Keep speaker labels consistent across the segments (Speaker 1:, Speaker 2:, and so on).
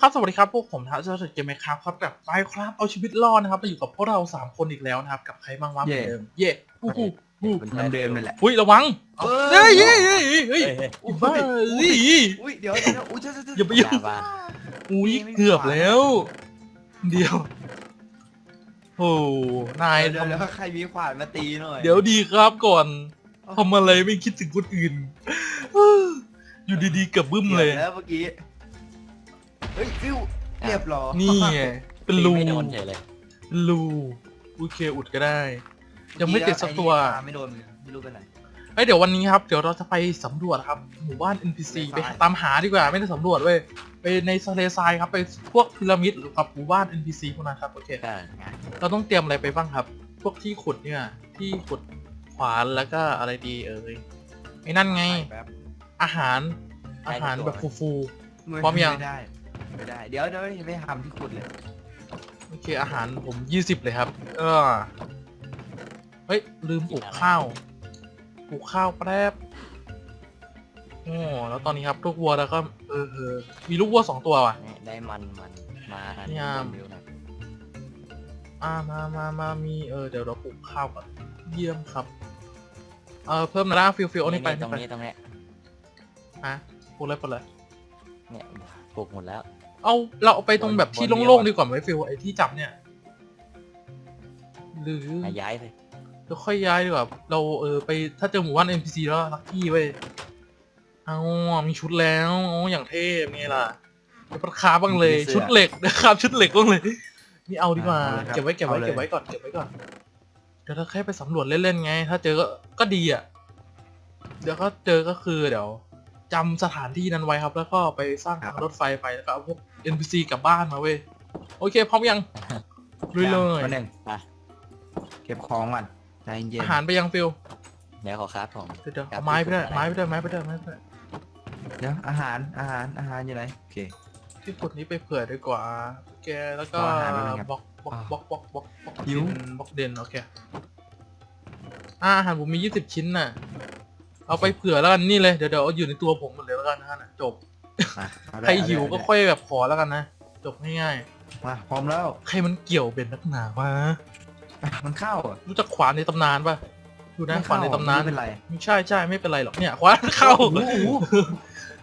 Speaker 1: ครับ สวัสดีครับ พวกผมท้าเจ้าเกมไหมครับครับกับไฟครับเอาชีวิตรอดนะครับมาอยู่กับพวกเราสามคนอีกแล้วนะครับ กับใครบ้างวะเหมือนเดิม เย่ฮู้ฮู้ฮู้
Speaker 2: เหมือนเดิมนั่นแหละ
Speaker 1: อุ้ยระวัง
Speaker 2: เออ
Speaker 1: เฮ้ยเฮ้ยเฮ้ยเฮ้ย
Speaker 3: เฮ้ยเฮ้ย
Speaker 1: อีบ้าเฮ้ย
Speaker 2: อุ้ยเดี๋ยวเดี๋ยวอุ้ยเจ้าเจ้า
Speaker 1: อย่าไปยุ่ง
Speaker 3: บ้า
Speaker 1: อุ้ยเกือบแล้ว เดี๋ยวโอ้นาย
Speaker 2: เดี๋ยว
Speaker 1: ทำ
Speaker 2: แล้วใครมีขวานมาตีหน่อย
Speaker 1: เดี๋ยวดีครับก่อนทำอะไรไม่คิดถึงคนอื่น อยู่ดีๆเกับบึ้มเลย
Speaker 2: ดี๋วแล้วเมื่อกี้ เฮ้ยฟิวเรียบร้อย
Speaker 1: นี่ไงเป็นรู
Speaker 3: ไม่โดนเฉยเลย
Speaker 1: รูโอเคอุดก็ได้ ยังไม่ติดสักตัว
Speaker 2: ไอ้นี่ไม่โดนไม่รู้เป็นไร
Speaker 1: เอ้ยเดี๋ยววันนี้ครับเดี๋ยวเราจะไปสำรวจครับ หมู่บ้าน NPC
Speaker 2: ทะ
Speaker 1: ไป
Speaker 2: เลทราย
Speaker 1: ตามหาดีกว่าไม่ได้สำรวจเว้ยไปในทะเลทรายครับไปพวกพีระมิดหรือกับหมู่บ้าน NPC พวกนั้นครับโอเค
Speaker 3: ใช่
Speaker 1: เราต้องเตรียมอะไรไปบ้างครับ พวกที่ขุดเนี่ย ที่ขุดขวานแล้วก็อะไรดีเอ่ยไอ้นั่นไง
Speaker 2: แป๊บ
Speaker 1: อาหารอาหารแบบฟูพร้อมยัง
Speaker 2: ไม่ได้ไม่ได้ เดี๋ยวเดี๋ยวไปทำที่ขุดเลย
Speaker 1: ๆโอเค อาหารผม20เลยครับ เออ เฮ้ย ลืมปลูกข้าวปลูกข้าวแป๊บโอ้แล้วตอนนี้ครับ ลูกวัวแล้วก็เออเออมีลูกวัวสองตัวว่ะ
Speaker 3: เนี่ยได้มันมันมา
Speaker 1: เนี่ย
Speaker 3: วิวหน่อย
Speaker 1: อ่ามามามามีเออเดี๋ยวเราปลูกข้าวก่อนเยี่ยมครับ เออเพิ่มนะฟิลฟิลเอานี่ไป
Speaker 3: ตร
Speaker 1: นี่
Speaker 3: ง
Speaker 1: ไป
Speaker 3: นี้ตรงเนี้ย
Speaker 1: ฮะปลูกเลยปลูกเลย
Speaker 3: เนี่ย ปลูกหมดแล้ว
Speaker 1: เอาเราเอาไปตรงแบบที่
Speaker 3: บนนี้
Speaker 1: โล่ง
Speaker 3: วะ
Speaker 1: ๆดีกว่าไหมฟิลไอ้ที่จับเนี่ย หรือ
Speaker 3: อะย้ายไป
Speaker 1: เดี๋ยวค่อยย้ายดีกว่า เราเออไปถ้าเจอหมู่บ้าน NPC แล้วลักกี้เว้ยเอามีชุดแล้วโอ้อย่างเท่เป็นไงล่ะเดี๋ยวราคาบ้างเลยชุดเหล็กนะครับ ชุดเหล็กบ้างเลย นี่เอาดีกว่าเก็บไว้เก็บไว้เก็บไว้ก่อนเก็บไว้ก่อนเดี๋ยวเราแค่ไปสำรวจเล่นๆไง ถ้าเจอก็ก็ดีอะเดี๋ยวก็เจอก็คือเดี๋ยว จำสถานที่นั้นไว้ครับ แล้วก็ไปสร้างทางรถไฟไปแล้วก็เอาพวก NPC กลับบ้านมาเว้ยโอเคพร้อมยังลุยเลย
Speaker 2: วันหนึ่ง
Speaker 3: ไป
Speaker 2: เก็บของก่อนใจเย็น
Speaker 1: อาหารไปยังฟิล
Speaker 3: เดี๋ยวขอครับผม
Speaker 1: เดี๋ยวเดี๋ยว
Speaker 3: ครับ
Speaker 1: เอาไม้ไปด้วย
Speaker 3: ที่ขุด
Speaker 1: ไม้ไปด้วยไม้ไปด้วยไม้ไปด้วย
Speaker 2: เดี๋ยวอาหารอาหารอาหารอยู่ไหนโอเค
Speaker 1: ที่ขุดนี้ไปเผื่อดีกว่าโอเคแล้วก็
Speaker 2: เอาอาหารไปเลยครับ
Speaker 1: บล็อกบล็อกบล็อกบล็อกบล็อกบล็อก
Speaker 2: หิ
Speaker 1: เด่
Speaker 2: ว
Speaker 1: นบล็อกเด่นโอเคอ่าอาหารผมมียี่สิบชิ้นน่ะ เอาไปเผื่อแล้วกันนี่เลยเดี๋ยวเดี๋ยวเอาอยู่ในตัวผมหมดเลยแล้วกันนะฮะน่ะจบ
Speaker 2: มาเอาได้
Speaker 1: ใครหิวก็
Speaker 2: เอาได้
Speaker 1: ค่อยแบบขอแล้วกันนะจบง่าย
Speaker 2: มาพร้อมแล้ว
Speaker 1: ๆใครมันเกี่ยวเป็นนักหนาวะ
Speaker 2: อะมันเข้าอะ
Speaker 1: รู้จักขวานในตำนานปะดูนะ
Speaker 2: ไม่
Speaker 1: ขวานในตำนาน
Speaker 2: ไม่เป็นไร
Speaker 1: ไม่ใช่ใช่ไม่เป็นไรหรอกเนี่ยขวานเข้า
Speaker 2: โอ้โห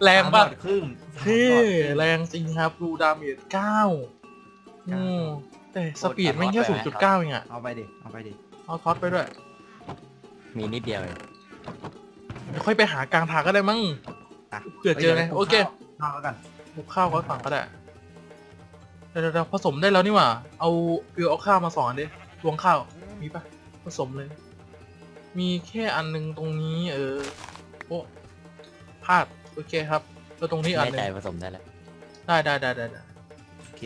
Speaker 1: แรงปะ
Speaker 2: สามหลอดครึ่ง
Speaker 1: เท่แรงจริงครับดูดาเมจเก้าอืมแต่สปีดไม่งแค่ศูนย์จุดเก้าเองอะ
Speaker 2: เอาไปดิ เอาไปดิ
Speaker 1: เอาท็อตไปด้วย
Speaker 3: มีนิดเดียวเอง
Speaker 1: เดี๋ยว ค่อยไปหากลางทางก็ได้มั้ง
Speaker 2: อะ
Speaker 1: เผื่อเจอไง
Speaker 2: ดี๋ยว
Speaker 1: โอเค
Speaker 2: ข้าวแล้วกัน
Speaker 1: ปลูกข้าวก็ฝั่งก็ได้เดี๋ยวเดี๋ยวเดี๋ยวผสมได้แล้วนี่หว่า เอาฟิวเอาข้าวมาสอนดิตวงข้าวมีปะผสมเลย มีแค่อันหนึงตรงนี้ เออโอ้พลาดโอเคครับแล้วตรงนี้อันห
Speaker 3: แน่
Speaker 1: นึ
Speaker 3: ใจ
Speaker 1: ง
Speaker 3: ผสมได้แล้ว
Speaker 1: ได้ได้ได้ได้ได้
Speaker 2: โอเค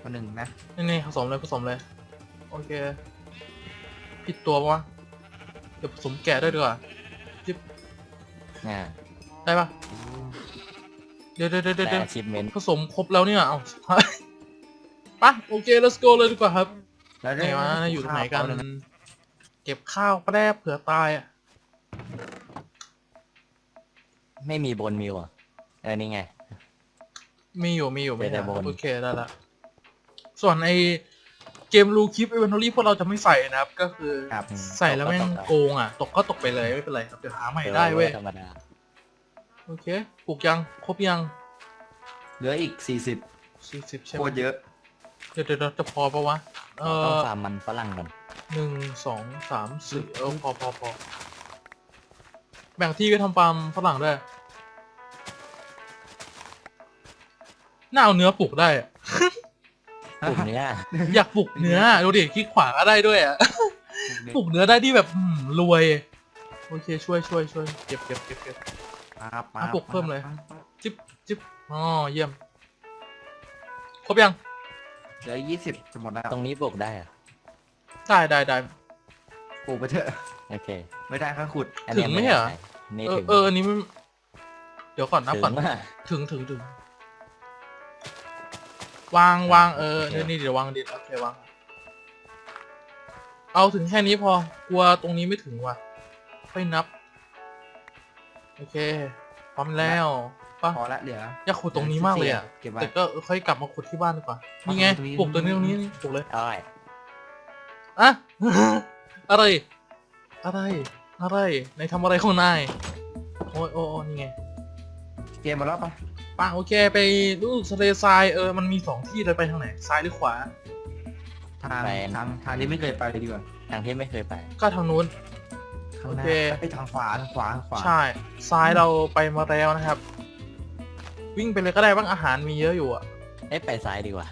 Speaker 2: คนหนึ่งนะ
Speaker 1: นี่นี่ผสมเลยผสมเลย โอเค ผิดตัวปะวะเดี๋ยวผสมแกะด้วยดีกว่า
Speaker 3: อ่า
Speaker 1: ได้ปะเดี๋ยวเดี๋ยวเดี๋ยว
Speaker 3: ได้
Speaker 1: เดี๋ยว
Speaker 3: achievement
Speaker 1: ผสมครบแล้วเนี่ย เอาชิบหายไปะโอเค let's go เลยดีกว่าครับ
Speaker 2: แล้ว
Speaker 1: ไหนวะอยู่ตรงไหนกัน
Speaker 2: ข้าวเลยะ
Speaker 1: เก็บข้าวแปรบเผื่อตายอะ
Speaker 3: ไม่มีบนมิวอะเออนี่ไง
Speaker 1: มีอยู่มีอยู่
Speaker 3: เจอแต่บน
Speaker 1: โอเคได้ละส่วนไอ เกมรูคิปอีเวนทอรี่พวกเราจะไม่ใส่นะครับ ก็คือ
Speaker 2: ครับ
Speaker 3: อืม
Speaker 1: ใส่แล้วแม่ง
Speaker 3: ตกก็ตก
Speaker 1: โกงอะ ตกก็ตกไปเลยไม่เป็นไรครับเดี๋ยวหาใหม่ได้เว้ย
Speaker 3: ธรรมดา
Speaker 1: โอเคปลูกยังครบยัง
Speaker 2: เหลืออีกสี่สิบ
Speaker 1: สี่สิบใช่
Speaker 2: โค
Speaker 1: ไหม
Speaker 2: ตรเยอะ
Speaker 1: เดี๋ยวเดี๋ยวเดี๋ยวจะพอปะวะเอ
Speaker 3: ต้อง
Speaker 1: อ
Speaker 3: ฟาร์มมันฝรั่งก่อน
Speaker 1: หนึ่งสองสามสี่เออพอพอพอแบ่งที่ไปทำฟาร์มฝรั่งด้วยน่าเอาเนื้อปลูกได้อะ
Speaker 3: กลุ่มเนี้ย
Speaker 1: อยากปลูกเนื้อดูดิคลิกขวาก็ได้ด้วยอะปลูกเนื้อได้ที่แบบอืมรวย โอเคช่วยช่วยช่วยเก็บเก็บเก็บเก็บ
Speaker 2: มาครับมา
Speaker 1: อะปลุกเพิ่มเลยาจิ๊บจิ๊บอ๋อเยี่ยม ครบยัง
Speaker 2: เหลือยี่สิบจะหมดแล้ว
Speaker 3: ตรงนี้ปลูกได้อะ
Speaker 1: ได้ได้ได้
Speaker 2: ปลูกไปเถอะ
Speaker 3: โอเค
Speaker 2: ไม่ได้ค่าขุด
Speaker 3: อันนี้
Speaker 1: ถึงไหมเหรอ
Speaker 3: นี่
Speaker 1: เออ
Speaker 3: ถึง
Speaker 1: เอออันนี้มันเดี๋ยวก่อนนับ
Speaker 3: ถึง
Speaker 1: ก่อน
Speaker 3: มาก
Speaker 1: ถึงถึงถึง วางวางเออ
Speaker 3: โอเค
Speaker 1: นี่นี่เดี๋ยววางดิโอเควาง เอาถึงแค่นี้พอกลัวตรงนี้ไม่ถึงว่ะค่อยนับ โอเค พร้อมแล้วปะ
Speaker 2: พอละเหลือ
Speaker 1: อยากขุดตรงนี้มากเลยอะ
Speaker 2: เก็บไว้
Speaker 1: แต่ก็ค่อยกลับมาขุดที่บ้านดีกว่า
Speaker 2: มา
Speaker 1: นี่ไง
Speaker 2: ตรงนี้
Speaker 1: ปลูกตัวนี้ตรงนี้นี่ปลูกเลย
Speaker 3: อ้อย
Speaker 1: อะอะไร อะไร อะไรนายทำอะไรของนายโอ้ยโอ้ยโอ้ยนี่ไง
Speaker 2: เกมมาแล้วปะ
Speaker 1: ป่ะโอเคไปดูทะเลทรายเออมันมีสองที่เลยไปทางไหนซ้ายหรือขวา
Speaker 2: ทางทางทางนี้ไม่เคยไปเลยดีกว่า
Speaker 3: ทางที่ไม่เคยไป
Speaker 1: ก็ทางนู้น
Speaker 2: ข้างหน้า
Speaker 1: โอเค
Speaker 2: ไปทางขวาทางขวาทางขวา
Speaker 1: ใช่ ซ้ายเราไปมาแล้วนะครับ วิ่งไปเลยก็ได้บ้างอาหารมีเยอะอยู่อะ
Speaker 3: เอ้ยไปซ้ายดีกว่า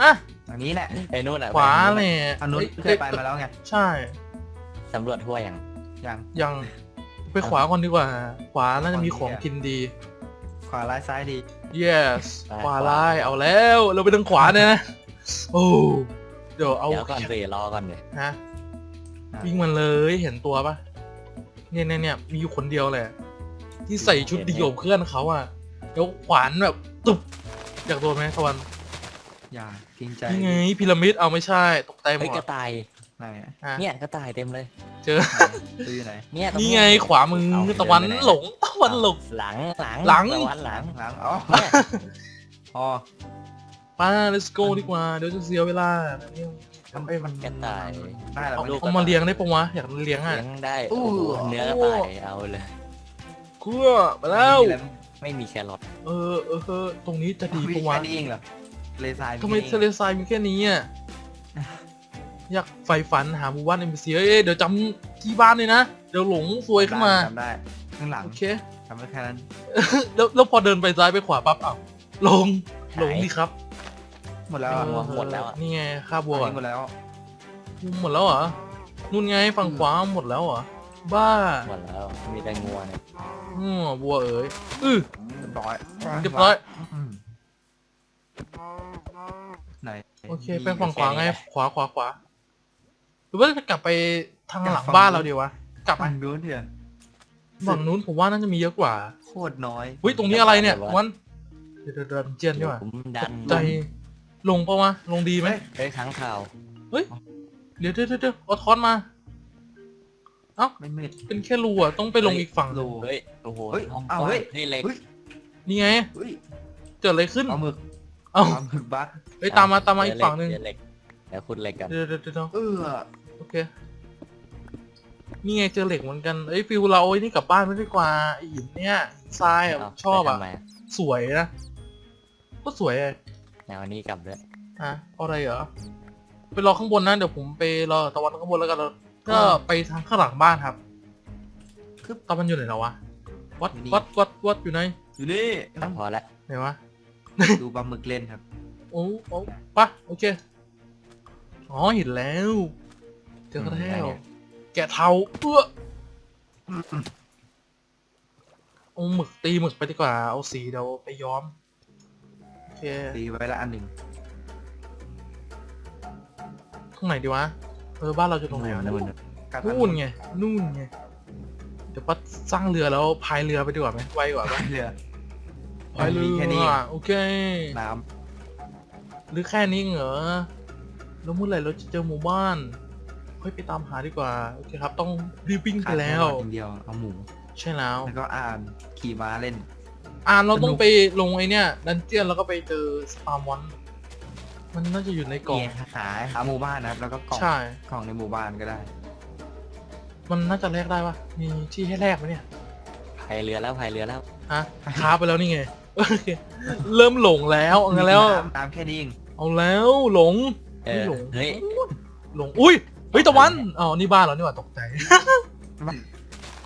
Speaker 1: อะ
Speaker 2: ทางนี้แหละ
Speaker 3: ไปนู่นอะ
Speaker 1: ขวา
Speaker 3: ไป
Speaker 1: เลย
Speaker 2: ทางนู้นเคยไปมาแล้วไง
Speaker 1: ใช่
Speaker 3: สำรวจทั่วอย่าง
Speaker 2: ยัง
Speaker 1: ยังไปขวาก่อนดีกว่า ขวาน่าจะมีของกินดี
Speaker 2: ขวาร้ายซ้ายดี
Speaker 1: yes ขวาลายเอาแล้ว เราไปทางขวาเนี่ยนะโอ้เดี๋ยวเอา
Speaker 3: เดี๋ยวก่อนสิรอก่อนเลย
Speaker 1: ฮะวิ่งมันเลยเห็นตัวปะเนี่ยเนี่ยเนี่ยมีอยู่คนเดียวแหละ ที่ใส่ชุดดีกว่าเพื่อนเขาอะแล้วขวานแบบตุบอยากโดนไหมตะวัน
Speaker 2: อย่าเกรงใจ
Speaker 1: นี่ไงพีระมิดเอาไม่ใช่ตกใจหม
Speaker 3: เฮ้ย
Speaker 1: ด
Speaker 3: กระต่าย
Speaker 2: ไหนอะ
Speaker 1: ฮะ
Speaker 3: เนี่ยกระต่ายเต็มเลย
Speaker 1: เจอ
Speaker 2: ตัวอยู่ไหน
Speaker 3: เนี่ยตร
Speaker 1: นี่ไงขวามือ
Speaker 2: เอา
Speaker 1: ตะวัน
Speaker 2: เดินไปไหน
Speaker 1: หลงตะวันหลง
Speaker 3: หลังหลัง
Speaker 1: หลัง
Speaker 3: ตะวันหลัง
Speaker 2: หลังอ๋อ
Speaker 3: เนี่ย
Speaker 2: อ๋อ
Speaker 1: ป้า let's go ดีกว่า เดี๋ยวจะเสียเวลาเนี่ย
Speaker 2: ทำไมมัน
Speaker 3: กระต่าย
Speaker 2: ได้แล้ว
Speaker 1: เอา
Speaker 2: มัน
Speaker 1: เอามาเลี้ยงได้ปะวะ อยากเลี้ยงอะ
Speaker 3: เลี้ยงได้
Speaker 2: อู้
Speaker 3: โอ้โหเนื้อกระต่ายเอาเลย
Speaker 1: เกลือมาแล้ว
Speaker 2: มีอะไร
Speaker 3: ไม่มีแครอท
Speaker 1: เออเออเออตรงนี้จะดี
Speaker 2: มี
Speaker 1: ปะวะ
Speaker 2: แค่นี้เองเหรอทะเลทราย
Speaker 1: ทำไม
Speaker 2: แค่นี้
Speaker 1: ทะเลทรายมีแค่นี้อะ อยากใฝ่ฝันหาหมู่บ้านเอ็มซีเอ้ยเดี๋ยวจำที่บ้านเลยนะ เดี๋ยวหลงซวยขึ้นมา
Speaker 2: จำได้ข้างหลัง
Speaker 1: โอเค
Speaker 2: จำได้แค่นั้น
Speaker 1: แล้วแล้วพอเดินไปซ้ายไปขวาปั๊บอ้าวลงลงดิครับ
Speaker 2: หมดแล้วอะ
Speaker 1: เออ
Speaker 3: หมดแล้วอะ
Speaker 1: นี่ไงค่าบัว
Speaker 2: อันนี้หมดแล้ว
Speaker 1: หมดแล้วเหรอนู่นไงฝั่งขวาหมดแล้วเหรอบ้า
Speaker 3: หมดแล้วมีแต่งัวเนี่ย
Speaker 1: อือบัวเอ๋ยอือ
Speaker 2: เรียบร้อย
Speaker 1: เรียบร้อย
Speaker 2: อืมไหน
Speaker 1: โอเคไปฝั่งขวาไงขวาขวาขวา หรือว่าจะกลับไปทางหลังบ้านเราดีวะ กลับ
Speaker 2: ฝั่
Speaker 1: มาง
Speaker 2: นู้นเถอะ
Speaker 1: ฝั่งนู้นผมว่าน่าจะมีเยอะกว่า
Speaker 2: โคตรน้อย
Speaker 1: เฮ้ยตรงนี้อะไรเนี่ยวันเดี๋ยวเดี๋ยวเดี๋ยวเจียนดีกว่า
Speaker 3: ผมดัน
Speaker 1: ใจลงปะวะลงดีไหม
Speaker 3: เฮ้ยค้างข่าว
Speaker 1: เดี๋ยวเดี๋ยวเดี๋ยวเดี๋ยวเอาท้อนมา
Speaker 2: ไม่มืด
Speaker 1: เป็นแค่รูอะต้องไปลงอีกฝั่ง
Speaker 2: โล
Speaker 3: เฮ้ยโอ้โห
Speaker 2: เฮ้ย
Speaker 3: ห้อง
Speaker 2: เอา
Speaker 3: กว้าง
Speaker 2: เฮ้ย
Speaker 3: นี่เล็ก
Speaker 2: เฮ้ย
Speaker 1: นี่ไง
Speaker 2: เฮ้ย
Speaker 1: เกิดอะไรขึ้น
Speaker 2: ปลาหมึก
Speaker 1: เอ้า
Speaker 2: ปลาหมึกบัก
Speaker 1: เฮ้ยตามมาตามมาอีกฝั่งหนึ่ง
Speaker 3: เดี๋ยวเหล็กเดี๋ยวขุดเหล็กกัน
Speaker 1: เดี๋ยวเดี๋ยวเดี๋ยวเดี๋ยว
Speaker 2: เออ
Speaker 1: โอเค นี่ไงเจอเหล็กเหมือนกันเอ้ยฟิวเราไอ้นี่กลับบ้านไม่ดีกว่าไอ้หินเนี่ยทรายอะ
Speaker 3: เา
Speaker 1: ชอบอะ
Speaker 3: ไปทำไม
Speaker 1: สวยนะ ก็สวยอะ
Speaker 3: แนวนี้กลับด้วย
Speaker 1: ฮะเอาอะไรเหรอ ไปรอข้างบนนะเดี๋ยวผมไปรอตะวันข้างบนแล้วกันแล้วก็ไปทางข้างหลังบ้านครับ
Speaker 2: คือ
Speaker 1: ตะวันอยู่ไหนแล้ววะ วัด
Speaker 2: อยู่นี่
Speaker 1: วัด วัด วัดอยู่ไหน
Speaker 2: อยู่นี่
Speaker 3: อะพอละ
Speaker 1: ไหนวะ
Speaker 2: ดูปลาหมึกเล่นครับ
Speaker 1: โอ้โอ้ปะโอเค อ๋อเห็นแล้ว เจอแล้วแกะเทาเอื้อเอาหมึกตีหมึกไปดีกว่า เอาสีเดี๋ยวไปย้อม โอเค
Speaker 2: ตีไว้ละอันหนึ่ง
Speaker 1: ตรงไหนดีวะ เออบ้านเราจะตรงไหนวะ
Speaker 3: นู่น
Speaker 2: กัด
Speaker 1: นู่นไง นู่นไง เดี๋ยวปัดสร้างเรือแล้วพายเรือไปดีกว่าไหมไวกว่าปะ
Speaker 2: เรือ
Speaker 1: พายเรื
Speaker 2: มีแค่นี้
Speaker 1: อโอเค
Speaker 2: น้
Speaker 1: หรือแค่นี้เหรอ แล้วเมื่อไหร่เราจะเจอหมู่บ้าน ค่อยไปตามหาดีกว่าโอเคครับ ต้องรีบวิ่งำไปแล้ว
Speaker 2: ขาดแค่รอดอย่างเดียวเอาหมู
Speaker 1: ใช่แล้ว
Speaker 2: แล้วก็อ่านขี่ม้าเล่น
Speaker 1: อ่านเราต้อง
Speaker 2: สนุก
Speaker 1: ไปลงไอเนี้ยดันเจียนแล้วก็ไปเจอสปามอนมันน่าจะอยู่ในกล่อง
Speaker 2: เนี่ยหาหาหมู่บ้านนะครับแล้วก็กล่อง
Speaker 1: ใช่
Speaker 2: กล่องในหมู่บ้านก็ได้
Speaker 1: มันน่าจะแลกได้ปะมีที่ให้แลกไหมเนี่ย
Speaker 3: พายเรือแล้วพายเรือแล้ว
Speaker 1: ฮะค้าไปแล้วนี่ไงโอเคเริ่มหลงแล้วเอางั้นแล้ว
Speaker 2: น้ำน้ำแค่นี้เอง
Speaker 1: เอาแล้วหลง
Speaker 3: เออ
Speaker 1: ไม่หลง
Speaker 3: เฮ้ย
Speaker 1: หลงอุ้ย เฮ้ยตะวันอ๋อนี่บ้านเรานี่หว่าตกใจ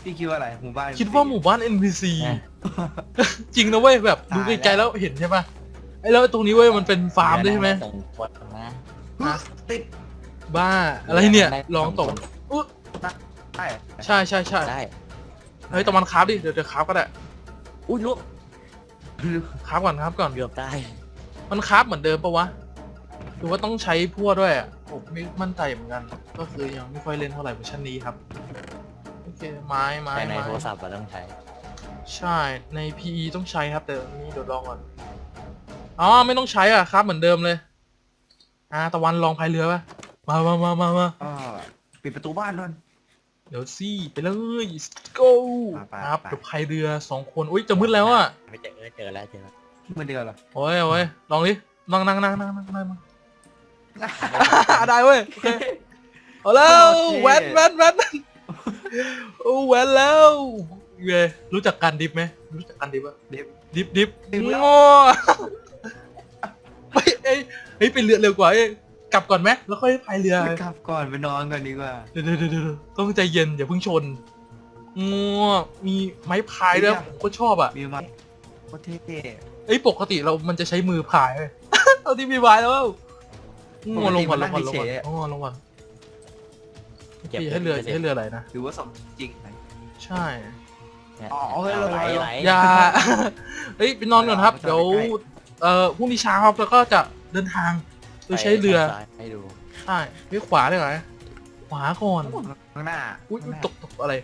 Speaker 2: พี่คิดว่าอะไรหมู่บ้าน
Speaker 1: คิดว่าหมู่บ้าน NPC
Speaker 3: อะ
Speaker 1: จริงนะเว้ยแบบดู
Speaker 2: ตาย
Speaker 1: ไกลๆ
Speaker 2: แล้
Speaker 1: แล้ววเห็นใช่ปะไอ้แล้วตรงนี้เว้ยมันเป็นฟาร์มด้วยใช่ไหม
Speaker 3: ส่งกดนะ
Speaker 1: ฮะ
Speaker 2: ติด
Speaker 1: บ้าอะไรเนี่ย
Speaker 3: ได้
Speaker 1: ลองตก
Speaker 3: ส่ง
Speaker 1: อุ๊ย
Speaker 2: ได้
Speaker 1: ใช่ใช่ใช่
Speaker 3: ได้
Speaker 1: เฮ้ยตะวันคราฟดิเดี๋ยวเดี๋ยวคราฟก็ได้
Speaker 3: อุ้ยลูก
Speaker 1: คราฟก่อนคราฟก่อน
Speaker 3: เกือบได้
Speaker 1: มันคราฟเหมือนเดิมปะวะหรือว่าต้องใช้พั่วด้วยอะผมไม่มั่นใจเหมือนกัน ก็คือยังไม่ค่อยเล่นเท่าไหร่เวอร์ชันนี้ครับโอเคไม้ไม้
Speaker 3: แต่ใน
Speaker 1: ไม้
Speaker 3: โทรศัพท์เราต้องใช้
Speaker 1: ใช่ใน PE ต้องใช้ครับ แต่อันนี้เดี๋ยวลองก่อนอ๋อไม่ต้องใช้อะครับ เหมือนเดิมเลยอ่าตะวันลองพายเรือปะมามามามามา
Speaker 2: ก็ปิดประตูบ้านด้วย
Speaker 1: เดี๋ยวสิไปเลย let's go
Speaker 2: ไป
Speaker 1: ครับ
Speaker 2: ไป
Speaker 1: เดี๋ยวพายเรือสองคนอุ้ยจะมืดแล้วอะ
Speaker 3: ไม่เจอเออเจอแล้วเจอแล้ว
Speaker 2: เมื่อเดือนเหรอ
Speaker 1: โอ้ยโอ้ยลองดินั่งนั่งนั่งนั่งนั่งนั่งนั่งได้เว้ยโอเค เอาแล้ว
Speaker 2: โอเค
Speaker 1: แวนแวนแวนโอ้แวนแล้วเย้รู้จักการดิฟไหมรู้จักการดิฟปะ
Speaker 2: เดี๋ยว
Speaker 1: ดิฟดิฟ
Speaker 2: ดิฟแล้ว
Speaker 1: โง่เฮ้ยเอ้ยเฮ้ยไปเรือเร็วกว่าเอ้ยกลับก่อนไหมแล้วค่อยพายเรือ
Speaker 2: ไปกลับก่อนไปนอนก่อนดีกว่า
Speaker 1: เดี๋ยวเดี๋ยวเดี๋ยวเดี๋ยวต้องใจเย็นอย่าเพิ่งชนงัวมีไม้พายด้วย
Speaker 2: เฮ้ย
Speaker 1: ผมก็ชอบอะ
Speaker 2: มีมาโคตรเท่
Speaker 1: เอ้ยปกติเรามันจะใช้มือพายเว้ย เอาที่มีพายแล้วงัวลงก่อนลงก่อนลงก่อนอ๋อลงก่อน
Speaker 3: เก็บ
Speaker 1: พี่ให้เรือให้เรืออะไรนะ
Speaker 2: หรือว่าสมจริงไหม
Speaker 1: ใช่
Speaker 3: เนี่ย
Speaker 2: อ๋อเฮ้ยเรา
Speaker 3: ไหล ไหล
Speaker 1: อย่า เฮ้ยไปนอนก่อนครับ
Speaker 2: เอาไป
Speaker 1: เดี๋ยว
Speaker 2: ใกล้
Speaker 1: เอ่อพรุ่งนี้เช้าครับแล้วก็จะเดินทางโดยใช้เรือ
Speaker 3: ไปทางซ้ายให้ดู
Speaker 1: ใช่ไปขวาเลยเหรอขวาก่อน
Speaker 2: ข้างหน้า
Speaker 1: อุ้ย
Speaker 2: ข้างหน้า
Speaker 1: ตกตกอะไร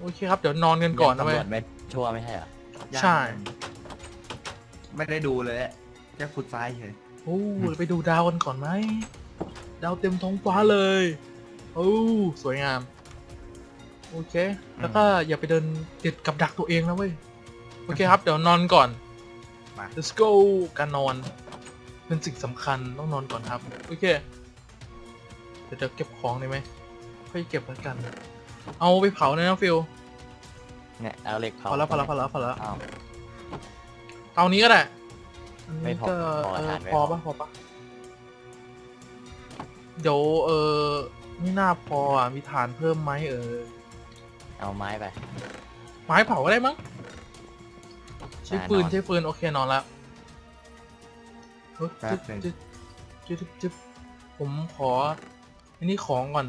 Speaker 1: โอเคครับ เดี๋ยวนอนกันก่อนนะ
Speaker 3: ตำ
Speaker 1: เว้
Speaker 3: ร
Speaker 1: ย
Speaker 3: วจไม่ชัวร์ไม่ใช่เหรอ
Speaker 1: ใช่
Speaker 2: ไม่ได้ดูเลยอะแค่ขุดซ้ายเฉย
Speaker 1: โอ้ไปดูดาวกันก่อนไหม ดาวเต็มท้องฟ้าเลย โอ้สวยงาม โอเค แล้วก็อย่าไปเดินติดกับดักตัวเองนะเว้ย โอเคครับ เดี๋ยวนอนก่อน
Speaker 2: มา
Speaker 1: let's go การนอนเป็นสิ่งสำคัญต้องนอนก่อนครับ โอเค เดี๋ยวจะเก็บของได้ไหมค่อยเก็บแล้วกัน เอาไปเผาเลยนะฟิล
Speaker 3: เนี่ยเอาเหล็ก
Speaker 1: พ
Speaker 3: เผา
Speaker 1: อแล้วพอแล้วพอแล้วพอแล้ว
Speaker 3: อ้าว
Speaker 1: เตานี้ก็ได้อัน
Speaker 3: ไม่
Speaker 1: นี้
Speaker 3: พอ
Speaker 1: ก็
Speaker 3: พอ
Speaker 1: เออ
Speaker 3: ทานไว้
Speaker 1: พอปะพอปะเดี๋ยวเออ ไม่น่าพออะมีฐานเพิ่มไหมเออ
Speaker 3: เอาไม้ไป
Speaker 1: ไม้เผาก็ได้มั้งใช้ฟืน
Speaker 3: อ่านอน
Speaker 1: ใช้ฟืนโอเคนอนแล้วเฮ้ย
Speaker 2: แป๊
Speaker 1: จึ๊
Speaker 2: บบนึง
Speaker 1: จึ๊บจึ๊บจึ๊บจึ๊บผมขออันนี้ของก่อน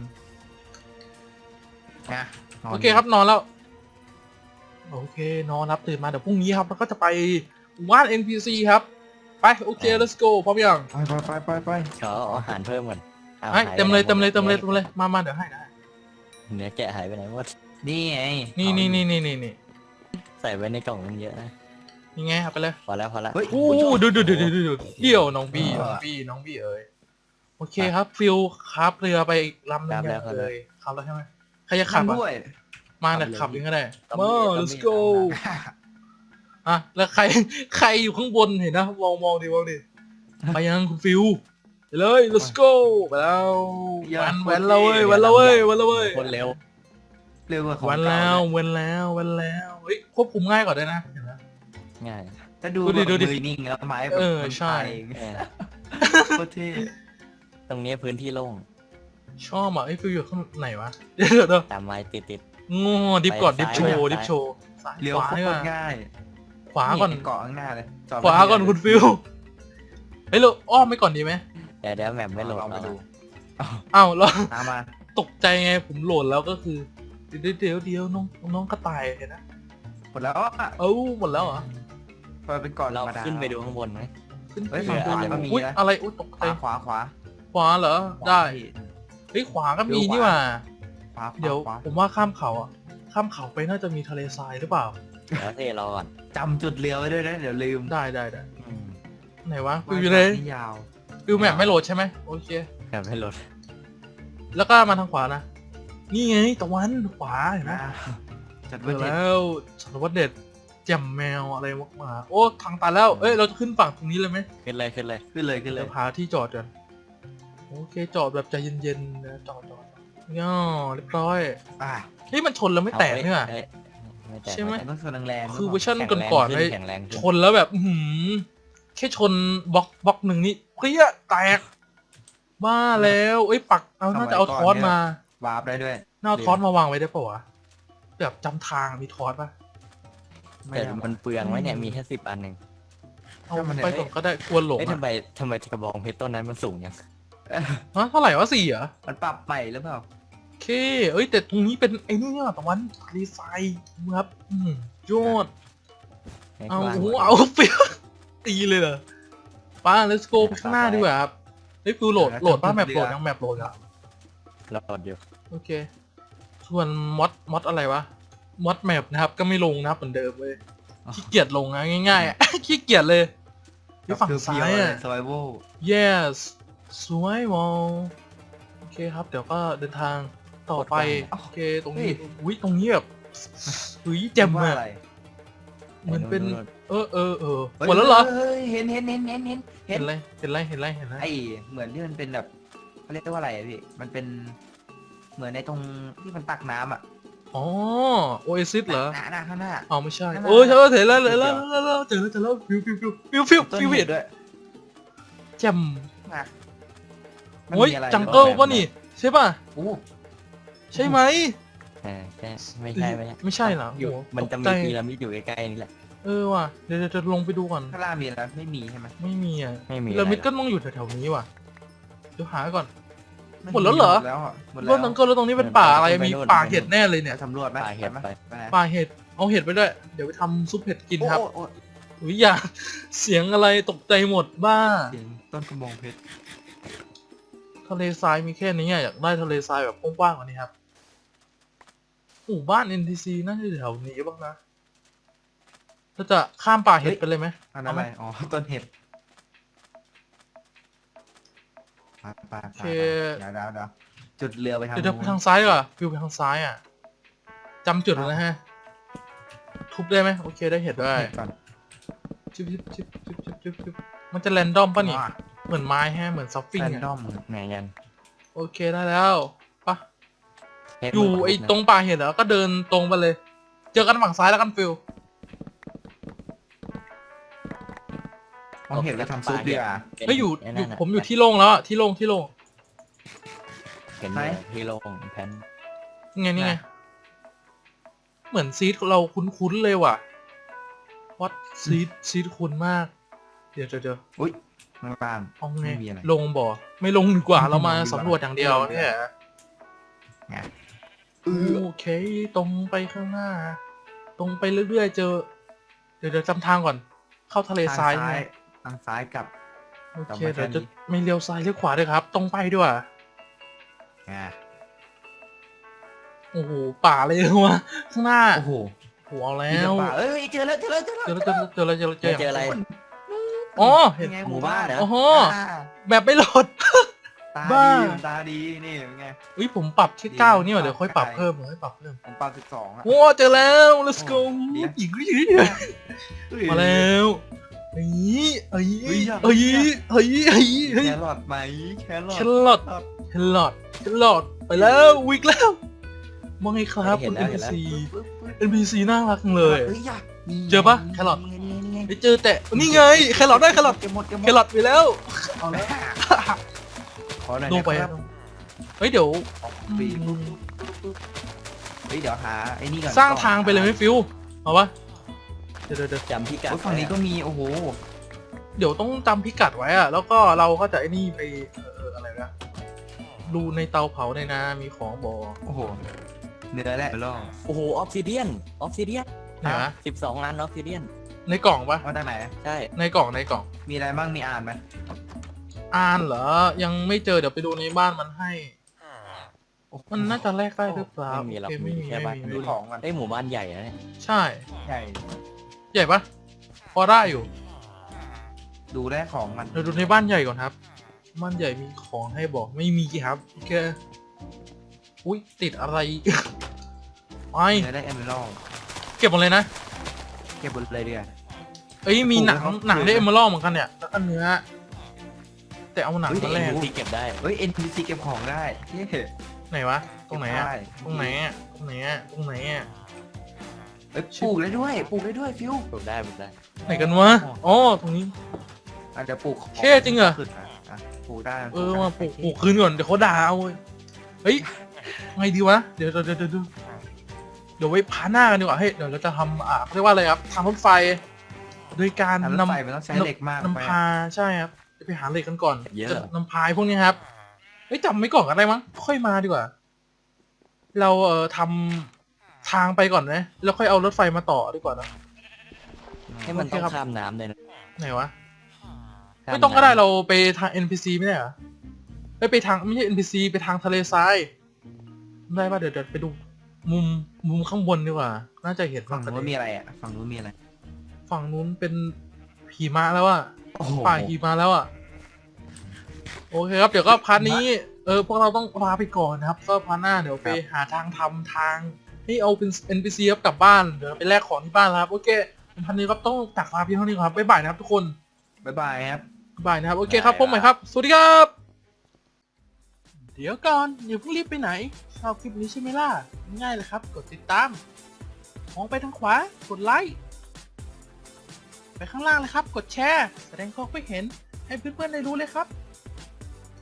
Speaker 2: นะนน
Speaker 1: โอเคครับนอนแล้ว โอเคนอนรับตื่นมาเดี๋ยวพรุ่งนี้ครับแล้วก็จะไปวาด NPC ครับ ไป โอเค let's go พร้อมยัง
Speaker 2: ไปไปไปไปไป
Speaker 3: ขอเอาอาหารเพิ่มก่อน อา
Speaker 1: ให้
Speaker 3: หายไป
Speaker 1: เต็มเลย
Speaker 3: ไหน
Speaker 1: เต็มเลย
Speaker 3: หด
Speaker 1: เต็มเลยเต็มเลยมามาเดี๋ยวให้นะ
Speaker 3: เนื้อแกะหายไปไหนหมด
Speaker 2: นี่ไง
Speaker 1: นี่นี่นี่นี่นี่นี่
Speaker 3: ใส่ไว้ในกล่องมันเยอะนะ
Speaker 1: นี่ไงเอาไปเลย
Speaker 3: พอแล้วพอแล้ว
Speaker 2: เฮ้ย
Speaker 1: โอ้
Speaker 2: คุณชอบ
Speaker 1: ดูดูดูดูดูดูเที่ยวน้องบี้
Speaker 2: เออ
Speaker 1: น้องบี้น้องบี้เอ้ยโอเคครับฟิลครับเรือไปอีกลำหนึง
Speaker 3: ครับแล้ว
Speaker 1: ยัง
Speaker 3: ครับ
Speaker 1: เลยครับแล้วใช่ไหมใครจะขั
Speaker 2: ขั
Speaker 1: บบอะ
Speaker 2: ด้วย
Speaker 1: มาเนี่ยขับเองก็ได้
Speaker 3: ต้อง
Speaker 1: มา
Speaker 3: มีต้องมี
Speaker 1: let's go อะแล้วใครใครอยู่ข้างบนเห็นนะมองมองดิมองดิ ไปยังคุณฟิลไป เลย let's go ไปแล้ว
Speaker 2: อย่า
Speaker 1: วัน
Speaker 2: โคตร
Speaker 1: วันแล้วเว้ย
Speaker 2: เท่
Speaker 1: วันแล้วเว้ยวันแล้วเว้ย
Speaker 3: คนเร็ว
Speaker 2: เร็วกว่าของ
Speaker 1: วัน
Speaker 2: เก่า
Speaker 1: แล้ว
Speaker 2: เนี่ย
Speaker 1: วันแล้ววันแล้วเฮ้ยควบคุมง่ายกว่าด้วยนะเห็นไหม
Speaker 3: ง่าย
Speaker 2: ถ้าดู
Speaker 1: ดูดิ
Speaker 2: แบบ
Speaker 1: ดูดิ
Speaker 2: มือนิ่งแล้วไม้แบบ
Speaker 1: เออ
Speaker 2: มัน
Speaker 1: ใช่
Speaker 2: ไปเอง
Speaker 3: เออ
Speaker 2: โคตรเท่
Speaker 3: ตรงนี้พื้นที่โล่ง
Speaker 1: ชอบอะไอ้ฟิลอยู่ข้างไหนวะเดี๋ยวเดี๋ยวเดี๋ยว
Speaker 3: ตามไม้ติดติด
Speaker 1: งูดิฟก่อน
Speaker 3: ไป
Speaker 1: ดิฟ
Speaker 3: ซ้าย
Speaker 1: โชว์
Speaker 3: ไป
Speaker 1: ดิฟโชว์ซ้าย
Speaker 2: เลี้ยว
Speaker 1: ขวา
Speaker 2: โค
Speaker 1: ดีก
Speaker 2: ตร
Speaker 1: ว่า
Speaker 2: ง่าย
Speaker 1: ขวาก่อน
Speaker 2: เกาะข้างหน้าเลยจอด
Speaker 1: ขวาก่อนคุณฟิลเฮ้ยเราอ้อมไปก่อนดีไหม
Speaker 3: เดี๋ยวเดี๋ยวแมปไม่โหลด
Speaker 2: ลองมา
Speaker 3: เอา
Speaker 2: ดู
Speaker 1: อ้าวเรา
Speaker 2: ตามมา
Speaker 1: ตกใจไงผมโหลดแล้วก็คือ เดี๋ยวเดี๋ยวเดี๋ยวน้องน้องกระต่ายเห็นนะ
Speaker 2: หมดแล้วอะ
Speaker 1: เอ้าหมดแล้วเหรอ
Speaker 2: พอเป็นเก่อน
Speaker 3: เรา
Speaker 2: ธรรมดา
Speaker 3: ขึ้นไปดูข้างบนไหม
Speaker 1: ขึ้น
Speaker 2: เฮ้ย
Speaker 1: ไป
Speaker 2: ฝั่งขวา
Speaker 3: เดี๋ยว
Speaker 2: ก็มี
Speaker 1: อุ้ย
Speaker 2: นะ
Speaker 1: อะไรอุ้ยตก
Speaker 2: ข
Speaker 1: ใจ
Speaker 2: วาขวาขวา
Speaker 1: ขวาเหรอได้เฮ้ยขวาก็มี
Speaker 2: เดี๋ยวขวา
Speaker 1: นี่หว่า
Speaker 2: ขวาขวา
Speaker 1: เดี๋ยว
Speaker 2: ขวา
Speaker 1: ผมว่าข้ามเขาอะข้ามเขาไปน่าจะมีทะเลทรายหรือเปล่า
Speaker 3: เดี๋ยวเทรอก่อน
Speaker 2: จำจุดเลี้ยวไว้ด้วยนะ เดี๋ยวลืม
Speaker 1: ได้ได้ได้
Speaker 3: อืม
Speaker 1: ไหนวะฟิ
Speaker 2: ว่า
Speaker 1: วอยู่เลย
Speaker 2: นี่ยาว
Speaker 1: ฟิวแมปไม่โหลดใช่ไหมโอเค
Speaker 3: แมปไม่โหลด
Speaker 1: แล้วก็มาทางขวานะ นี่ไงตะวันขวาเห็นไหม
Speaker 2: นะจัด
Speaker 1: เจ
Speaker 2: ไว้
Speaker 1: อ
Speaker 2: เด็ด
Speaker 1: แล้วสารวัตรเด็ดแจ่มแมวอะไรมากมาโอ้ทางตันแล้ว เอ้ยเราจะขึ้นฝั่งตรงนี้เลยไหม
Speaker 3: ขึ้นเลยขึ้นเลย
Speaker 2: ขึ้นเลยขึ้นเล
Speaker 1: เดี๋
Speaker 2: ย
Speaker 1: ยวหาที่จอดก่อนโอเคจอดแบบใจเย็นๆนะจอดจอดย่อเรียบร้อย
Speaker 2: อะ
Speaker 1: เฮ้ยมันชนแล้วไม่แตกเนี่ย
Speaker 3: อาว้อ้ไม่แตก
Speaker 1: ใช่ไหม
Speaker 2: ต้องชนแรงๆ
Speaker 1: คือ
Speaker 2: ห
Speaker 1: เว
Speaker 2: รื
Speaker 1: อ
Speaker 2: เป
Speaker 1: ร์ชัน
Speaker 3: แข็งแรง
Speaker 1: ก่อนๆ
Speaker 3: ขึ้
Speaker 1: เลย
Speaker 3: แข็งแรงขึ้น
Speaker 1: ชนแล้วแบบ อื้อหือ แค่ชนบล็อกบล็อกหนึ่งนี่เปรี้ยแตกบ้าแล้วเอ้ยปักเอาน่าจะเอาทอสมา
Speaker 2: วาร์ปได้ด้วย
Speaker 1: น่าเอาทอสมาวางไว้ได้ปะวะแบบจำทางมีทอสปะ
Speaker 2: ไม่
Speaker 3: แต่
Speaker 2: ได้
Speaker 3: มันเปลืองไว้เนี่ยมีแค่สิบอันหนึ่ง
Speaker 1: เอา
Speaker 2: ถ้ามัน
Speaker 1: ไปก่อนก็ได้กลัวหลง
Speaker 3: เอ้ย
Speaker 1: อะ
Speaker 3: ทำไมทำไมกระบองเพชรต้นนั้นมันสูงยัง
Speaker 1: ฮะเท่าไหร่วะสี่เหรอ
Speaker 2: มันปรับใหม่หรือเปล่า
Speaker 1: โอเค เอ้ย แต่ตรงนี้เป็นไอ้นี่เนี่ยตะวันทะเลทรายครับอืมยอด
Speaker 3: ให้
Speaker 1: เอา
Speaker 3: กว้าง
Speaker 1: โอ้โห
Speaker 3: กว่า
Speaker 1: เอาเปรี้ยว ตีเลยเหรอป้า let's go ไปข้างหน้าดีกว่าครับเฮ้ยฟิวโหลด
Speaker 2: แล้ว
Speaker 1: โหลดป้า
Speaker 2: จำ
Speaker 1: แมป
Speaker 2: เรือ
Speaker 1: โหลดยังแมปโหลดแล้ว
Speaker 3: รอดอยู่
Speaker 1: โอเค ส่วนมอดมอดอะไรวะมอดแมปนะครับก็ไม่ลงนะครับเหมือนเดิมเลยขี้เกียจลงนะง่ายๆอะขี้เกียจเลยที่ฝั่งซ้ายอะ
Speaker 2: สไวโว
Speaker 1: yes สวยมอลโอเคครับ เดี๋ยวก็เดินทางต่อไป
Speaker 2: กดวาง
Speaker 1: โอเค ตรงนี้อุ้ยตรงนี้แบบอุ้ยแจ่ม
Speaker 2: ว่า
Speaker 1: อะ
Speaker 2: อะไร
Speaker 1: เหมือนเป็น
Speaker 3: ไนู่
Speaker 1: เออเออเออหมดแล้วเหรอ
Speaker 2: เฮ้ยเห็นเห็นเห็นเห็นเห็นเห็
Speaker 1: เห็
Speaker 2: น
Speaker 1: นอะไร เห็นอะไร เห็นอะไร เห็นอะไร
Speaker 2: ไอเหมือนที่มันเป็นแบบเขาเรียกว่าอะไรอะพี่มันเป็น เหมือนในตรงที่มันตักน้ำอะ
Speaker 1: อ๋อโอเอซิสเหรอ
Speaker 2: หน้าหน้าข้างหน้า
Speaker 1: อ๋อไม่ใช่
Speaker 2: นั่นน่ะ
Speaker 1: เออใช่เห็นแล้วเห็นแล้วเห็นแล้วเจอแล้วเจอแล้วฟิวฟิวฟิวฟิวฟิว
Speaker 2: ต้น
Speaker 1: ฟิว
Speaker 2: เห
Speaker 1: เห็
Speaker 2: ตุ
Speaker 1: น
Speaker 2: ด้วย
Speaker 1: แจ่ม
Speaker 2: นะมัน
Speaker 1: โอ้ย
Speaker 2: มีอะไร
Speaker 1: จังเกิล
Speaker 2: หรือ
Speaker 1: ป่ะนี่ ใช่ป่ะ
Speaker 2: โอ้
Speaker 1: ใช่ไหม
Speaker 3: เออใช่ไม่ใช่ไม่ใช่
Speaker 1: ไม่ใช่เหรอ
Speaker 3: อยู่
Speaker 1: โอ้โห
Speaker 3: มันจะ
Speaker 1: ตก
Speaker 3: มี
Speaker 1: ใจ
Speaker 3: พีระมิดอยู่ใกล้ๆนี่แหละ
Speaker 1: เออว่ะเดี๋ยวเดี๋ยวจะลงไปดูก่อน
Speaker 2: ข้างล่างมีอะไรไม่มีใช่ไหม
Speaker 1: ไม่มีอะ
Speaker 3: ไม่มี
Speaker 1: พีระมิด
Speaker 3: อะไรหร
Speaker 1: ก็
Speaker 3: อก
Speaker 1: ต้องอยู่แถวๆนี้ว่ะเดี๋ยวหาก่อน
Speaker 2: ไม่
Speaker 1: หมดแล้วเหรอ
Speaker 2: หมดแล้วอะหมด
Speaker 1: ร
Speaker 2: แล้
Speaker 1: ถ
Speaker 2: ว
Speaker 1: จังเกิลแล้วตรงนี้เป็นป่าอะไรมีป่าเห็ดแน่เลยเนี่ย
Speaker 2: สำรวจไหม
Speaker 3: ป่าเห็ด
Speaker 2: ไหม
Speaker 3: ไป
Speaker 2: ไปไหน
Speaker 1: ป่าเห็ดเอาเห็ดไปด้วย เดี๋ยวไปทำซุปเห็ดกินครับ
Speaker 2: โอ้โอ้โอ้
Speaker 1: อุ้ยอย่าเสียงอะไรตกใจหมดบ้า
Speaker 2: เสียงต้นกระบองเพชร
Speaker 1: ทะเลทรายมีแค่นี้อะอยากได้ทะเลทรายแบบกว้างๆกว่านี้ครับ หมู่บ้าน NTC น่าจะอยู่แถวนี้บ้างนะเราจะข้ามป่าเห็ดไปเลยไหม
Speaker 2: อันนั้นอะไร อ๋อ ต้นเห็ดไปไป
Speaker 1: โอ
Speaker 2: ไป
Speaker 1: เค
Speaker 2: เดี๋ยวเดี๋ยวเดี๋ยวจุดเรือไปทาง
Speaker 1: เดี๋ยวเดี๋ยวไป
Speaker 2: นู้น
Speaker 1: ทางซ้ายดีกว่าฟิวไปทางซ้ายอะจำจุดแล้วนะฮะ ทุบได้ไหมโอเคได้เห็ดได้
Speaker 2: เห็ดก่อน
Speaker 1: ชิบชิบชิบชิบชิบชิบชิบมันจะแรนดอมป่ะนี่
Speaker 2: อะ
Speaker 1: เหมือนไม้แฮะเหมือนซัฟฟิง
Speaker 2: แรนด
Speaker 1: อะ
Speaker 2: อม
Speaker 3: ไหนกัน
Speaker 1: โอเคได้แล้วปะ
Speaker 3: เพชร
Speaker 1: อยู่
Speaker 3: มัน
Speaker 1: ไอ้
Speaker 3: นะ
Speaker 1: ตรงป่าเห็ดแล้วก็เดินตรงไปเลย เจอกันฝั่งซ้ายแล้วกันฟิว
Speaker 2: เอาเห็ดไปทำซุปดีกว่า
Speaker 3: เป็น
Speaker 1: เฮ้ยอยู่
Speaker 3: ไอ้
Speaker 1: อ
Speaker 3: นั่
Speaker 1: ยู่
Speaker 3: นน่ะ
Speaker 1: ผมอยู่ที่โล่งแล้วอะที่โล่งที่โล่ง
Speaker 3: เห็น
Speaker 2: ไหน
Speaker 3: เลยที่โล่งแผ่น
Speaker 1: นี่ไงนี่ไง
Speaker 2: ไหน
Speaker 1: เหมือนซีดเราคุ้นๆเลยว่ะวัดซีดซีดคุ้นมาก เดี๋ยวเดี๋ยวเดี๋ยว
Speaker 2: อุ้ยข้างล่าง
Speaker 1: เอาไง
Speaker 2: ไม่มีอะไร
Speaker 1: ลงบ่อไม่ลงดีกว่า
Speaker 2: ไม่ลง
Speaker 1: เรามา
Speaker 2: ดีกว่า
Speaker 1: สำรวจอย่างเดียว
Speaker 2: ไม่ลงดีกว่า
Speaker 1: เนี่ย
Speaker 2: ไง
Speaker 1: โอเค ตรงไปข้างหน้า ตรงไปเรื่อยๆ เจอ เดี๋ยวเดี๋ยวจำทางก่อน เข้าทะเล
Speaker 2: ทาง
Speaker 1: ทราย
Speaker 2: ซ้า
Speaker 1: ไง
Speaker 2: ยทางซ้ายกลับ
Speaker 1: โอเค
Speaker 2: จำไว้แค่
Speaker 1: เดี๋ยวจะ
Speaker 2: นี้
Speaker 1: ไม่เลี้ยวซ้ายเลี้ยวขวาด้วยครับ ตรงไปด้วย
Speaker 2: ไง
Speaker 1: โอ้โห ป่าเลยว่ะข้างหน้า
Speaker 2: โอ้โห
Speaker 1: โอ้โหเอาแล้
Speaker 2: มีแต่
Speaker 1: ว
Speaker 2: ป่าเอ้ยเจอแล้วเจอแล้วเจอแล้ว
Speaker 1: เจอแล้วเจอแล้วเจอแล้วเจอแล้วเจอ
Speaker 3: เจออะไร
Speaker 1: อ๋อเห็น
Speaker 2: ยังไง
Speaker 3: หมู่บ้านเหรอ
Speaker 1: โอ้โห
Speaker 2: อ่า
Speaker 1: แบบไม่โหลด
Speaker 2: ตา
Speaker 1: บ้า
Speaker 2: ดีตาดีนี่เป็นไง
Speaker 1: อุ้ยผมปรับแค่
Speaker 2: ดี
Speaker 1: เก้า
Speaker 2: นะ
Speaker 1: นี่ว่ะเดี๋ยวค่อยปรับ
Speaker 2: ปรับ
Speaker 1: เพิ่มเดี๋ยวค่อยปรับเพิ่ม
Speaker 2: ผมปาสิบสองอะ
Speaker 1: โอ้เจอแล้ว let's go
Speaker 2: โอ้ดีนะ
Speaker 1: อีกอีกมาแล้วเฮ้ยเฮ้ย
Speaker 2: เฮ้ยอยาก
Speaker 1: เฮ้ยเฮ้ยเฮ้ยเฮ้ย
Speaker 2: แครอทไหมแครอท
Speaker 1: แครอท
Speaker 2: ครับ
Speaker 1: แครอทแครอทไปแล้ววิกแล้วว่าไงครับ
Speaker 3: เห็
Speaker 1: คุ
Speaker 3: น
Speaker 1: ณ
Speaker 3: แล้วเห็นแล้ว
Speaker 1: NPC
Speaker 2: ปึ๊บปึ๊บ
Speaker 1: NPC น่ารักจังเลย
Speaker 2: เฮ้ยอยากนี่
Speaker 1: เจอปะแครอท
Speaker 2: นี่ไงนี่ไง
Speaker 1: ไปเจอแต่นี่ไงแครอทได้แครอท
Speaker 2: เก็บหมดเก็บหม
Speaker 1: แค
Speaker 2: ด
Speaker 1: รอทไปแล้ว
Speaker 2: เอาแล้วข อหน่อย
Speaker 1: ลงไป
Speaker 2: นะครับ
Speaker 1: เฮ้ยเดี๋ยว
Speaker 2: ปี
Speaker 1: อืม
Speaker 2: เฮ้ยเดี๋ยวหาไอ้นี่ก่อน
Speaker 1: สร้างทางไปเลยไหมฟิวเอาปะเดี๋ยวเดี๋ยวเดี๋ยว
Speaker 3: จำพิกัด
Speaker 2: โอ้ยฝั่งนี้ก็มีโอ้โห
Speaker 1: เดี๋ยวต้องจำพิกัดไว้อะแล้วก็เราก็จะไอ้นี่ไปเออเอออะไรนะดูในเตาเผาในนามีของบอก
Speaker 2: โอ้โหเนื้อแหละล่อ
Speaker 3: โอ้โหออฟซิเดียนออฟซิเดียน
Speaker 1: ไหนวะ
Speaker 3: สิบสองอันออฟซิเดียน
Speaker 1: ในกล่องปะ
Speaker 2: เอาจากไหน
Speaker 3: ใช่
Speaker 1: ในกล่องในกล่อง
Speaker 2: มีอะไรบ้างมีอ่านไหม
Speaker 1: อ่านเหรอ ยังไม่เจอเดี๋ยวไปดูในบ้านมันให้
Speaker 2: โอ้โห
Speaker 1: มันน่าจะแลกได้หรือเปล่า
Speaker 3: ไม่มีหรอก
Speaker 1: โอเคไม่มี
Speaker 3: แค่
Speaker 1: ไม่
Speaker 3: บ้าน
Speaker 1: มี
Speaker 2: ดู
Speaker 1: ไม่มี
Speaker 2: ของก่อน
Speaker 3: ไอยหมู่บ้านใหญ่นะเนี่ย
Speaker 1: ใช่
Speaker 2: ใหญ่
Speaker 1: ใหญ่ปะพอได้อยู่
Speaker 2: ดูได้ของมัน
Speaker 1: เดี๋ยวดูในบ้านใหญ่ก่อนครับ บ้านใหญ่มีของให้บอกไม่มีครับโอเคอุ้ยติดอะไร ไป
Speaker 2: เนื้อได้เอเมอรัล
Speaker 1: เก็บหมดเลยนะ
Speaker 2: เก็บบนเลยดีกว่า
Speaker 1: เอ้ยมีหนัง
Speaker 2: โอ้โห
Speaker 1: หนังได้
Speaker 2: เย
Speaker 1: เอ
Speaker 2: อะนะ
Speaker 1: เมอรัลเหมือนกันเนี่ยแล้วก็เนื้อ แต่เอาหนัง
Speaker 2: เฮ้ย
Speaker 1: มาแลก
Speaker 3: ที่เก็บได้
Speaker 2: เฮ้ย NPC เก็บของได้เย้
Speaker 1: ไหนวะ ตรงไหนอะ
Speaker 2: ได้
Speaker 1: ตรงไหนอะตรงไหนอะตรงไหนอะ
Speaker 2: เอ้ยปลูกได้ด้วยปลูกได้ด้วยฟิว
Speaker 3: ปลูกได้ปลูกได้
Speaker 1: ไหนกันวะอ๋อตรงนี้
Speaker 2: อะเดี๋ยวปลูกของ
Speaker 1: เท่จริงเหรอ
Speaker 2: ขึ้นมาอะปลูกได้
Speaker 1: เออ
Speaker 2: ได้
Speaker 1: มาปลูกปลูกคืนก่อนเดี๋ยวเขาด่าเอาเว้ยเฮ้ยไงดีวะเดี๋ยวเดี๋ยวเดี๋ยวเดี๋ยวเดี๋ยวไว้พาหน้ากันดีกว่าเฮ้ยเดี๋ยวเราจะทำอ่าเขาเรียกว่าอะไรครับทำรถไฟ โดยการ
Speaker 2: ทำรถ
Speaker 1: นำ
Speaker 2: ไฟมันต้องใช้เหล็กมากไป
Speaker 1: นำพาใช่ครับ จะไปหาเหล็กกันก่อน
Speaker 3: เยอะ
Speaker 1: จะนำพายพวกนี้ครับเฮ้ยจำไม่ก่อนกันได้มั้งค่อยมาดีกว่า เราเอ่อทำทางไปก่อนนะแล้วค่อยเอารถไฟมาต่อดีกว่านะ
Speaker 3: ให้มัน
Speaker 1: โอเค
Speaker 3: ต้อง
Speaker 1: ครับ
Speaker 3: ข้ามน้ำเลยนะ
Speaker 1: ไหนวะ
Speaker 3: ข้า
Speaker 1: ไม่ต้องก็ได้
Speaker 3: น้ำ
Speaker 1: เราไปทาง NPC ไม่ได้เหรอไปไปทางไม่ใช่ NPC ไปทางทะเลทรายได้ป่ะเดี๋ยวเดี๋ยวไปดูมุมมุมข้างบนดีกว่า น่าจะเห็น
Speaker 2: ฝั่ง
Speaker 1: ทะ
Speaker 2: นู้น
Speaker 1: เล
Speaker 2: มีอะไรอะ ฝั่งนู้นมีอะไร
Speaker 1: ฝั่งนู้นเป็นหิมะแล้วอะ
Speaker 2: โอ้โห
Speaker 1: ป่าหิมะแล้วอะโอเคครับ เดี๋ยวก็พาร์ทนี้ เออ พวกเราต้องลาไปก่อนนะครับ ก็พาร์ทหน้าเดี๋ยวไปหาทางทำทางให้เอาเป็น NPC ครับกลับบ้าน เดี๋ยวไปแลกของที่บ้านแล้วครับ โอเคผมพันนี้ครับต้องจากลาเพียงเท่านี้ครับ บ๊ายบายนะครับทุกคน
Speaker 2: บ๊ายบายครับ
Speaker 1: บ๊ายบายนะครับ โอเคครับ พบใหม่ครับ สวัสดีครับ เดี๋ยวก่อนอย่าเพิ่งรีบไปไหน ชอบคลิปนี้ใช่ไหมล่ะ ง่ายเลยครับ กดติดตาม มองไปทางขวา กดไลค์ ไปข้างล่างเลยครับ กดแชร์ แสดงความคิดเห็นให้เพื่อนๆได้รู้เลยครับ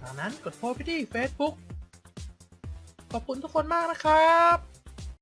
Speaker 1: จากนั้นกดโพสต์ไปที่ Facebook ขอบคุณทุกคนมากนะครับ